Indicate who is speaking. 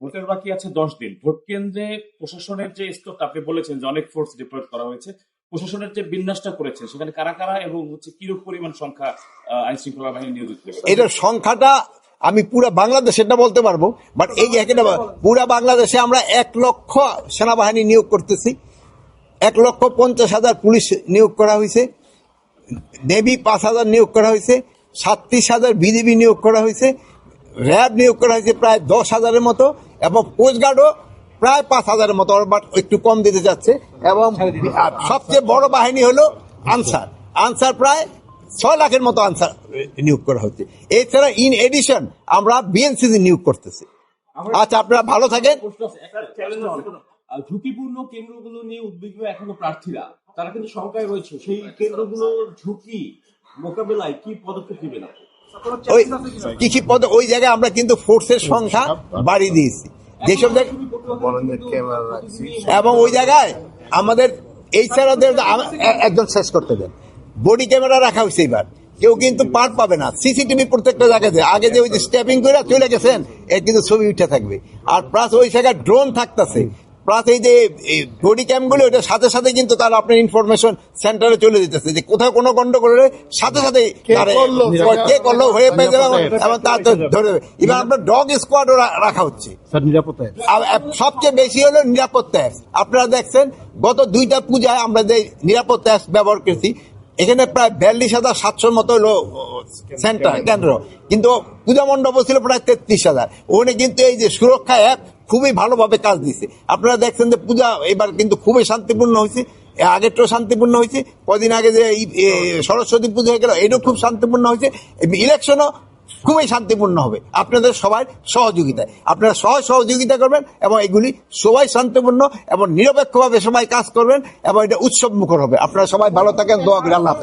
Speaker 1: ভোটের বাকি আছে দশ দিন। ভোট কেন্দ্রে প্রশাসনের যে স্তরটা আপনি বলেছেন যে অনেক ফোর্স ডিপ্লয়েড করা হয়েছে। প্রশাসনের যে বিন্যাসটা করেছে সেখানে কারা কারা এবং হচ্ছে কিরূপ পরিমাণ সংখ্যা আইন শৃঙ্খলা বাহিনী নিয়োজিত?
Speaker 2: এটার সংখ্যাটা আমি পুরা বাংলাদেশ এটা বলতে পারব বাট এই একটা পুরা বাংলাদেশে আমরা এক লক্ষ সেনাবাহিনী নিয়োগ করতেছি। এক লক্ষ পঞ্চাশ হাজার পুলিশ নিয়োগ করা হয়েছে। নেভি পাঁচ হাজার নিয়োগ করা হয়েছে। সাতত্রিশ হাজার বিজিবি নিয়োগ করা হয়েছে। র্যাব নিয়োগ করা হয়েছে প্রায় দশ হাজারের মতো। এবং কোস্টগার্ডও প্রায় পাঁচ হাজারের মতো বাট একটু কম দিতে যাচ্ছে। এবং সবচেয়ে বড় বাহিনী হলো আনসার আনসার প্রায় ছয় লাখের মতো আনসার নিয়োগ করা হচ্ছে। এছাড়া ইন এডিশন আমরা বিএনসিসি নিয়োগ করতেছি। আচ্ছা আপনারা ভালো থাকেন।
Speaker 3: ঝুঁকিপূর্ণ কেন্দ্রগুলো নিয়ে উদ্বিগ্ন এখনও প্রার্থীরা তারা কিন্তু শঙ্কায় রয়েছে। সেই কেন্দ্রগুলোর ঝুঁকি মোকাবেলায় কি পদক্ষেপ নেবেন আপনি?
Speaker 2: ওই কৃষি পদ ওই জায়গায় আমরা কিন্তু ফোর্সের সংখ্যা বাড়িয়ে দিয়েছি। যেসব জায়গায় এবং ওই জায়গায় আমাদের এই ছাড়া একজন শেষ করতে দেন। বডি ক্যামেরা রাখা হয়েছে এবার। কেউ কিন্তু পার পাবে না। সিসিটিভি প্রত্যেকটা জায়গাতে। আগে যে ওই যে স্টেপিং করে চলে গেছেন এর কিন্তু ছবি উঠে থাকবে। আর প্লাস ওই জায়গায় ড্রোন থাকতেছে। প্লাস এই যে বডি ক্যামগুলো ওটার সাথে সাথে কিন্তু তারা আপনার ইনফরমেশন সেন্টারে চলে যেতেছে যে কোথাও কোনো গন্ডগোল হলে সাথে সাথে কে করল? হয়ে পেয়ে যাবে এবং তার তো ধরে এবার আপনার ডগ স্কোয়াডও রাখা হচ্ছে। সবচেয়ে বেশি হলো নিরাপত্তা অ্যাপস আপনারা দেখছেন গত দুইটা পূজায় আমরা যে নিরাপত্তা অ্যাপস ব্যবহার করেছি এখানে প্রায় বিয়াল্লিশ হাজার সাতশোর মতো হলো সেন্টার কেন্দ্র। কিন্তু পূজা মণ্ডপ ছিল প্রায় তেত্রিশ হাজার। ওখানে কিন্তু এই যে সুরক্ষা অ্যাপ খুবই ভালোভাবে কাজ দিছে। আপনারা দেখছেন যে পূজা এবার কিন্তু খুবই শান্তিপূর্ণ হয়েছে আগেরটাও শান্তিপূর্ণ হয়েছে, কদিন আগে যে সরস্বতী পুজো হয়ে গেল, এটাও খুব শান্তিপূর্ণ হয়েছে ইলেকশনও খুবই শান্তিপূর্ণ হবে। আপনাদের সবাই সহযোগিতায়। আপনারা সবাই সহযোগিতা করবেন এবং এগুলি সবাই শান্তিপূর্ণ এবং নিরপেক্ষভাবে সবাই কাজ করবেন এবং এটা উৎসব মুখর হবে। আপনারা সবাই ভালো থাকেন, দোয়া করি, আল্লাহ